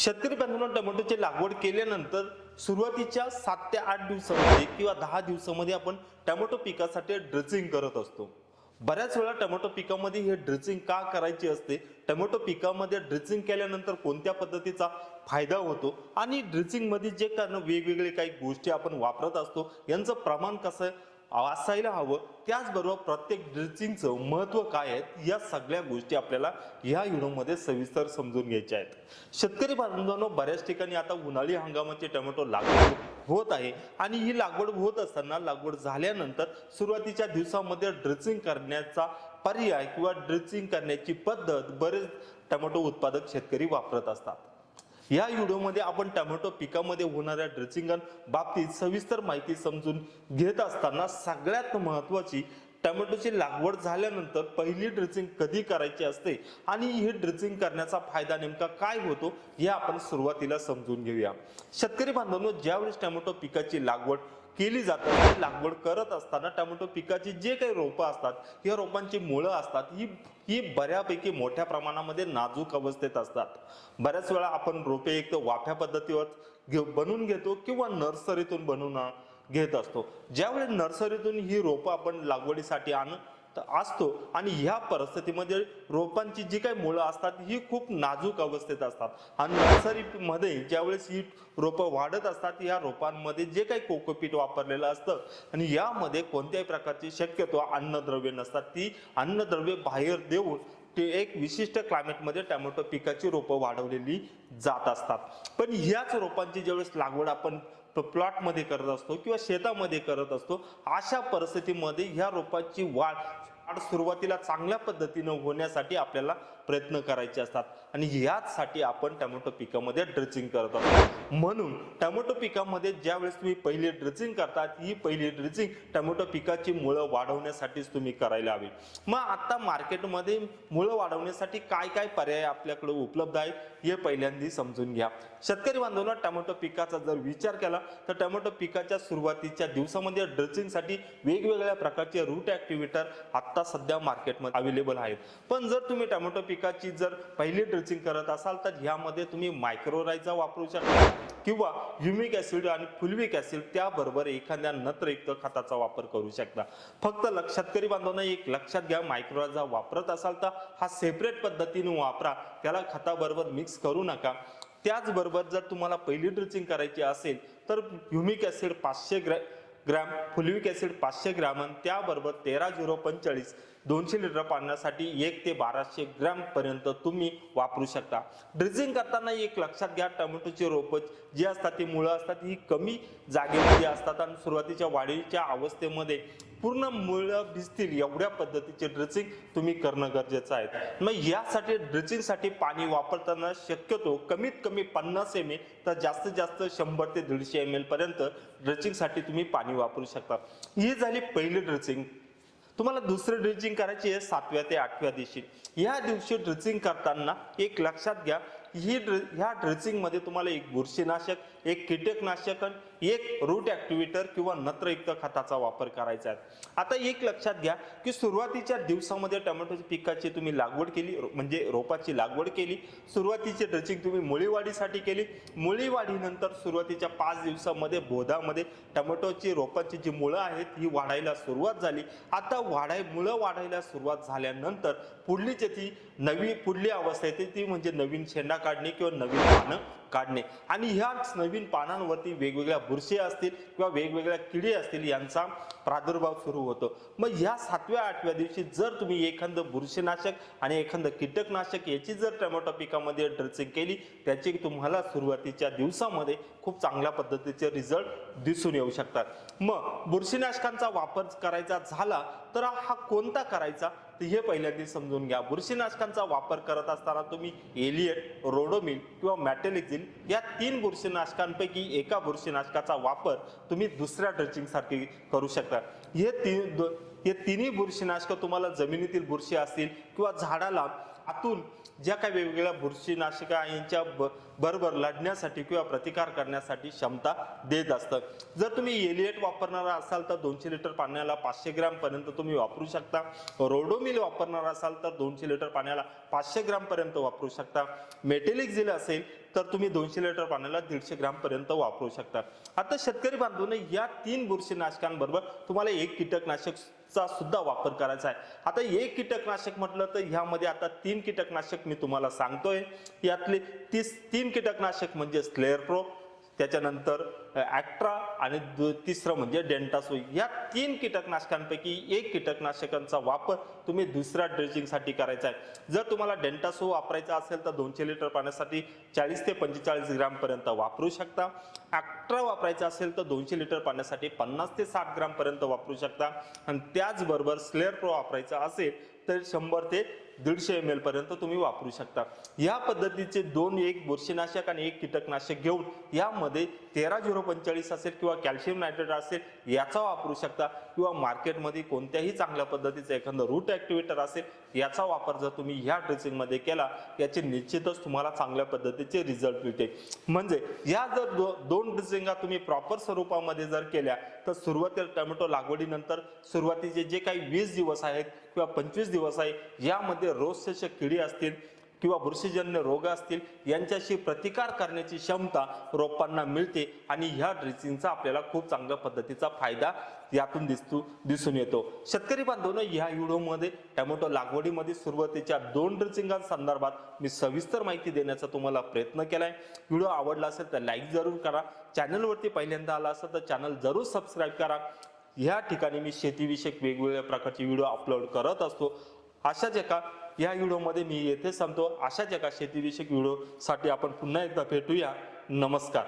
शेतकरी बांधवांना टोमॅटोची लागवड केल्यानंतर सुरुवातीच्या सात ते आठ दिवसामध्ये किंवा दहा दिवसामध्ये आपण टोमॅटो पिकासाठी ड्रेसिंग करत असतो. बऱ्याच वेळा टोमॅटो पिकामध्ये हे ड्रेसिंग का करायची असते? टोमॅटो पिकामध्ये ड्रेसिंग केल्यानंतर कोणत्या पद्धतीचा फायदा होतो? आणि ड्रेसिंगमध्ये जे कारण वेगवेगळे काही गोष्टी आपण वापरत असतो यांचं प्रमाण कसं असायला हवं. त्याचबरोबर प्रत्येक ड्रेसिंगचं महत्त्व काय आहे या सगळ्या गोष्टी आपल्याला या व्हिडिओमध्ये सविस्तर समजून घ्यायच्या आहेत. शेतकरी बांधवांनो बऱ्याच ठिकाणी आता उन्हाळी हंगामाचे टोमॅटो लागवड होत आहे आणि ही लागवड होत असताना लागवड झाल्यानंतर सुरुवातीच्या दिवसामध्ये ड्रेसिंग करण्याचा पर्याय किंवा ड्रेसिंग करण्याची पद्धत बरेच टोमॅटो उत्पादक शेतकरी वापरत असतात. या व्हिडिओमध्ये आपण टोमॅटो पिकामध्ये होणाऱ्या ड्रेसिंग बाबतीत सविस्तर माहिती समजून घेत असताना सगळ्यात महत्वाची टोमॅटोची लागवड झाल्यानंतर पहिली ड्रेसिंग कधी करायची असते आणि ही ड्रेसिंग करण्याचा फायदा नेमका काय होतो हे आपण सुरुवातीला समजून घेऊया. शेतकरी बांधवांनो ज्यावेळेस टोमॅटो पिकाची लागवड केली जाते ती लागवड करत असताना टोमॅटो पिकाची जे काही रोपं असतात या रोपांची मुळं असतात ही ही बऱ्यापैकी मोठ्या प्रमाणामध्ये नाजूक अवस्थेत असतात. बऱ्याच वेळा आपण रोपे एक तर वाफ्या पद्धतीवर घे बनवून घेतो किंवा नर्सरीतून बनवून घेत असतो. ज्यावेळेस नर्सरीतून ही रोपं आपण लागवडीसाठी आण असतो. आणि ह्या परिस्थितीमध्ये रोपांची जी काही मुळं असतात ही खूप नाजूक अवस्थेत असतात. आणि नर्सरीमध्ये ज्यावेळेस ही रोपं वाढत असतात या रोपांमध्ये जे काही कोकोपीट वापरलेलं असतं आणि यामध्ये कोणत्याही प्रकारची शक्यतो अन्नद्रव्य नसतात. ती अन्नद्रव्ये बाहेर देऊन ते एक विशिष्ट क्लायमेटमध्ये टोमॅटो पिकाची रोपं वाढवलेली जात असतात. पण ह्याच रोपांची ज्यावेळेस लागवड आपण प्लॉटमध्ये करत असतो किंवा शेतामध्ये करत असतो अशा परिस्थितीमध्ये ह्या रोपाची वाढ वाढ सुरुवातीला चांगल्या पद्धतीनं होण्यासाठी आपल्याला प्रयत्न करायचे असतात. आणि ह्याचसाठी आपण टोमॅटो पिकामध्ये ड्रेसिंग करत असतो म्हणून टोमॅटो पिकामध्ये ज्यावेळेस तुम्ही पहिली ड्रेसिंग करतात ही पहिली ड्रेसिंग टोमॅटो पिकाची मुळं वाढवण्यासाठीच तुम्ही करायला हवी. मग आता मार्केटमध्ये मुळं वाढवण्यासाठी काय काय पर्याय आपल्याकडे उपलब्ध आहेत हे पहिल्यांदा समजून घ्या. शेतकरी बांधवांना टोमॅटो पिकाचा जर विचार केला तर टोमॅटो पिकाच्या सुरुवातीच्या दिवसामध्ये ड्रेसिंगसाठी वेगवेगळ्या प्रकारचे रूट ऍक्टिव्हेटर आता सध्या मार्केटमध्ये अवेलेबल आहेत. पण जर तुम्ही टोमॅटो पिकाची जर पहिली ड्रेसिंग करत असाल तर ह्यामध्ये तुम्ही मायक्रोरायझा वापरू शकता किंवा ह्युमिक ॲसिड आणि फुलविक ॲसिड त्याबरोबर एखाद्या नत्रयुक्त खताचा वापर करू शकता. फक्त लक्ष- शेतकरी बांधवांना एक लक्षात घ्या मायक्रोरायझा वापरत असाल तर हा सेपरेट पद्धतीने वापरा. त्याला खताबरोबर मिक्स करू नका. त्याचबरोबर जर तुम्हाला पहिली ड्रिचिंग करायची असेल तर ह्युमिक ऍसिड पाचशे ग्रॅ ग्रॅम फुलविक ॲसिड पाचशे ग्रॅम आणि त्याबरोबर तेरा झिरो पंचेचाळीस दोनशे लिटर पाण्यासाठी एक ते बाराशे ग्रॅमपर्यंत तुम्ही वापरू शकता. ड्रेसिंग करताना एक लक्षात घ्या टोमॅटोची रोपं जी असतात ती मुळं असतात ही कमी जागेमध्ये असतात आणि सुरुवातीच्या वाढीच्या अवस्थेमध्ये पूर्ण मुळं भिजतील एवढ्या पद्धतीचे ड्रेसिंग तुम्ही करणं गरजेचं आहे. मग यासाठी ड्रेसिंगसाठी पाणी वापरताना शक्यतो कमीत कमी पन्नास एम एल तर जास्तीत जास्त शंभर ते दीडशे एम एल पर्यंत तुम्ही पाणी वापरू शकता. ही झाली पहिली ड्रेसिंग तुम्हाला दुसरी ड्रिचिंग करायची आहे सातव्या ते आठव्या दिवशी. ह्या दिवशी ड्रिचिंग करताना एक लक्षात घ्या ही ड्रि ह्या ड्रिचिंगमध्ये तुम्हाला एक बुरशीनाशक एक कीटकनाशक आणि एक रूट ऍक्टिव्हेटर किंवा नत्रयुक्त खताचा वापर करायचा आहे. आता एक लक्षात घ्या की सुरुवातीच्या दिवसामध्ये टोमॅटोच्या पिकाची तुम्ही लागवड केली रो- म्हणजे रोपाची लागवड केली सुरुवातीची ड्रिचिंग तुम्ही मुळीवाढीसाठी केली मुळीवाढीनंतर सुरुवातीच्या पाच दिवसामध्ये बोधामध्ये टोमॅटोची रोपाची जी मुळं आहेत ही वाढायला सुरुवात झाली. आता वाढाय मुळं वाढायला सुरुवात झाल्यानंतर पुढली जी ती नवी पुढली अवस्था येते ती म्हणजे नवीन शेंडा काढणे किंवा नवीन पानं काढणे. आणि ह्याच नवीन पानांवरती वेगवेगळ्या बुरशी असतील किंवा वेगवेगळ्या किडी असतील यांचा प्रादुर्भाव सुरू होतो. मग ह्या सातव्या आठव्या दिवशी जर तुम्ही एखादं बुरशीनाशक आणि एखादं कीटकनाशक याची जर टोमॅटो पिकामध्ये ड्रेसिंग केली त्याची तुम्हाला सुरुवातीच्या दिवसामध्ये खूप चांगल्या पद्धतीचे रिझल्ट दिसून येऊ शकतात. मग बुरशीनाशकांचा वापर करायचा झाला तर हा कोणता करायचा? तर हे पहिल्यांदा समजून घ्या. बुरशीनाशकांचा वापर करत असताना तुम्ही एलियट रोडोमिल किंवा मॅटेलिझिन या तीन बुरशीनाशकांपैकी एका बुरशीनाशकाचा वापर तुम्ही दुसऱ्या ड्रेचिंगसाठी करू शकता. हे तीन दो- हे तिन्ही बुरशीनाशकं तुम्हाला जमिनीतील बुरशी असतील किंवा झाडाला आतून ज्या काही वेगवेगळ्या बुरशीनाशका यांच्या ब- बरोबर लढण्यासाठी किंवा प्रतिकार करण्यासाठी क्षमता देत असतं जर तुम्ही एलिएट वापरणारा असाल तर दोनशे लिटर पाण्याला पाचशे ग्रॅमपर्यंत तुम्ही वापरू शकता. रोडोमिल वापरणार असाल तर दोनशे लिटर पाण्याला पाचशे ग्रॅमपर्यंत वापरू शकता. मेटेलिक झिल असेल तर तुम्ही दोनशे लिटर पाण्याला दीडशे ग्रामपर्यंत वापरू शकता. आता शेतकरी बांधून या तीन बुरशीनाशकांबरोबर तुम्हाला एक कीटकनाशक चा सुद्धा वापर करायचा आहे. आता एक कीटकनाशक म्हटलं तर ह्यामध्ये आता तीन कीटकनाशक मी तुम्हाला सांगतोय. यातले तीस तीन कीटकनाशक म्हणजे स्लेअर प्रो त्याच्यानंतर ॲक्ट्रा आणि दु- तिसरं म्हणजे डेंटासो. या तीन कीटकनाशकांपैकी एक कीटकनाशकांचा वापर तुम्ही दुसऱ्या ड्रेजिंगसाठी करायचा आहे. जर तुम्हाला डेंटासो वापरायचा असेल तर दोनशे लिटर पाण्यासाठी चाळीस ते पंचेचाळीस ग्रामपर्यंत वापरू शकता. ॲक्ट्रा वापरायचा असेल तर दोनशे लिटर पाण्यासाठी पन्नास ते साठ ग्रामपर्यंत वापरू शकता. आणि त्याचबरोबर स्लेअर प्रो वापरायचा असेल तर शंभर ते दीडशे एम एल पर्यंत तुम्ही वापरू शकता. या पद्धतीचे दोन एक बुरशीनाशक आणि एक कीटकनाशक घेऊन यामध्ये तेरा झिरो पंचेचाळीस असेल किंवा कॅल्शियम नायट्रेट असेल याचा वापरू शकता. किंवा मार्केटमध्ये कोणत्याही चांगल्या पद्धतीचं एखादं रूट ॲक्टिवेटर असेल याचा वापर जर तुम्ही ह्या ड्रेसिंगमध्ये केला याचे निश्चितच तुम्हाला चांगल्या पद्धतीचे रिझल्ट मिळते म्हणजे या जर दो, दोन ड्रेसिंगा तुम्ही प्रॉपर स्वरूपामध्ये जर केल्या तर सुरुवातीला टोमॅटो लागवडीनंतर सुरुवातीचे जे काही वीस दिवस आहेत किंवा पंचवीस दिवस आहे यामध्ये रोगशेषक किडी असतील किंवा बुरशीजन्य रोग असतील यांच्याशी प्रतिकार करण्याची क्षमता रोपांना मिळते आणि ह्या ड्रेसिंगचा आपल्याला खूप चांगल्या पद्धतीचा फायदा यातून दिसतो दिसून येतो. शेतकरी बांधवनं ह्या व्हिडिओमध्ये टोमॅटो लागवडीमध्ये सुरुवातीच्या दोन ड्रेसिंगांसंदर्भात मी सविस्तर माहिती देण्याचा तुम्हाला प्रयत्न केलाय. व्हिडिओ आवडला असेल तर लाईक जरूर करा. चॅनलवरती पहिल्यांदा आला असेल तर चॅनल जरूर सबस्क्राईब करा. ह्या ठिकाणी मी शेतीविषयक वेगवेगळ्या प्रकारचे व्हिडिओ अपलोड करत असतो. अशाच एका या व्हिडिओमध्ये मी येथे सांगतो अशाच एका शेतीविषयक व्हिडिओसाठी आपण पुन्हा एकदा भेटूया. नमस्कार.